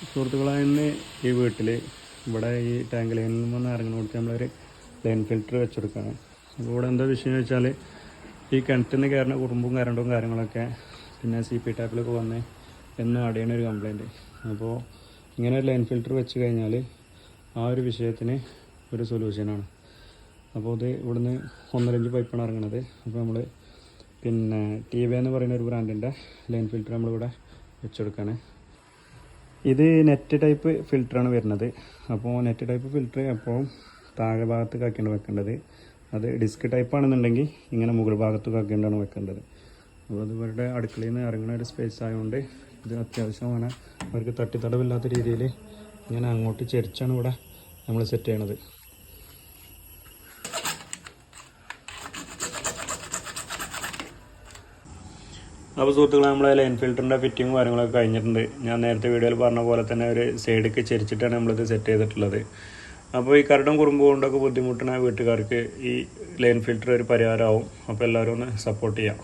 സുഹൃത്തുക്കളെ ഇന്ന് ഈ വീട്ടിൽ ഇവിടെ ഈ ടാങ്ക് ലൈനിൽ നിന്ന് ഇറങ്ങുന്ന കൊടുത്ത് നമ്മളൊരു ലൈൻ ഫിൽറ്റർ വെച്ചെടുക്കുകയാണ് അപ്പോൾ ഇവിടെ എന്താ വിഷയം എന്ന് വെച്ചാൽ ഈ കിണറ്റിൽ നിന്ന് കയറുന്ന കുറുമ്പും കരണ്ടും കാര്യങ്ങളൊക്കെ പിന്നെ സി പി ടാപ്പിലൊക്കെ വന്ന് എന്ന് അടയണ ഒരു കംപ്ലൈന്റ് അപ്പോൾ ഇങ്ങനെ ഒരു ലൈൻ ഫിൽറ്റർ വെച്ച് കഴിഞ്ഞാൽ ആ ഒരു വിഷയത്തിന് ഒരു സൊല്യൂഷനാണ് അപ്പോൾ ഇത് ഇവിടുന്ന് ഒന്നരഞ്ച് പൈപ്പാണ് ഇറങ്ങുന്നത് അപ്പോൾ നമ്മൾ പിന്നെ ടി വി എന്ന് പറയുന്ന ഒരു ബ്രാൻഡിന്റെ ലൈൻ ഫിൽറ്റർ നമ്മളിവിടെ വെച്ചെടുക്കുകയാണ് ഇത് നെറ്റ് ടൈപ്പ് ഫിൽറ്ററാണ് വരുന്നത്. അപ്പോൾ നെറ്റ് ടൈപ്പ് ഫിൽറ്റർ എപ്പോഴും താഴെ ഭാഗത്ത് കാക്കിയാണ് വെക്കേണ്ടത്. അത് ഡിസ്ക് ടൈപ്പ് ആണെന്നുണ്ടെങ്കിൽ ഇങ്ങനെ മുകൾ ഭാഗത്ത് കാക്കേണ്ടാണ് വെക്കേണ്ടത്. അപ്പോൾ അത് ഇവരുടെ അടുക്കളയിൽ നിന്ന് ഇറങ്ങുന്ന ഒരു സ്പേസ് ആയതുകൊണ്ട് ഇത് അത്യാവശ്യമാണ്. അവർക്ക് തട്ടിത്തടവില്ലാത്ത രീതിയിൽ ഇങ്ങനെ അങ്ങോട്ട് ചെരിച്ചാണ് ഇവിടെ നമ്മൾ സെറ്റ് ചെയ്യണത്. അപ്പോൾ സുഹൃത്തുക്കളെ നമ്മളെ ലൈൻ ഫിൽറ്ററിന്റെ ഫിറ്റിങ്ങും കാര്യങ്ങളൊക്കെ കഴിഞ്ഞിട്ടുണ്ട്. ഞാൻ നേരത്തെ വീഡിയോയിൽ പറഞ്ഞ പോലെ തന്നെ ഒരു സൈഡിലേക്ക് ചെരിച്ചിട്ടാണ് നമ്മളിത് സെറ്റ് ചെയ്തിട്ടുള്ളത്. അപ്പോൾ ഈ കരടും കുറുമ്പ് കൊണ്ടൊക്കെ ബുദ്ധിമുട്ടുന്ന വീട്ടുകാർക്ക് ഈ ലൈൻ ഫിൽറ്റർ ഒരു പരിഹാരമാവും. അപ്പോൾ എല്ലാവരും ഒന്ന് സപ്പോർട്ട് ചെയ്യാം.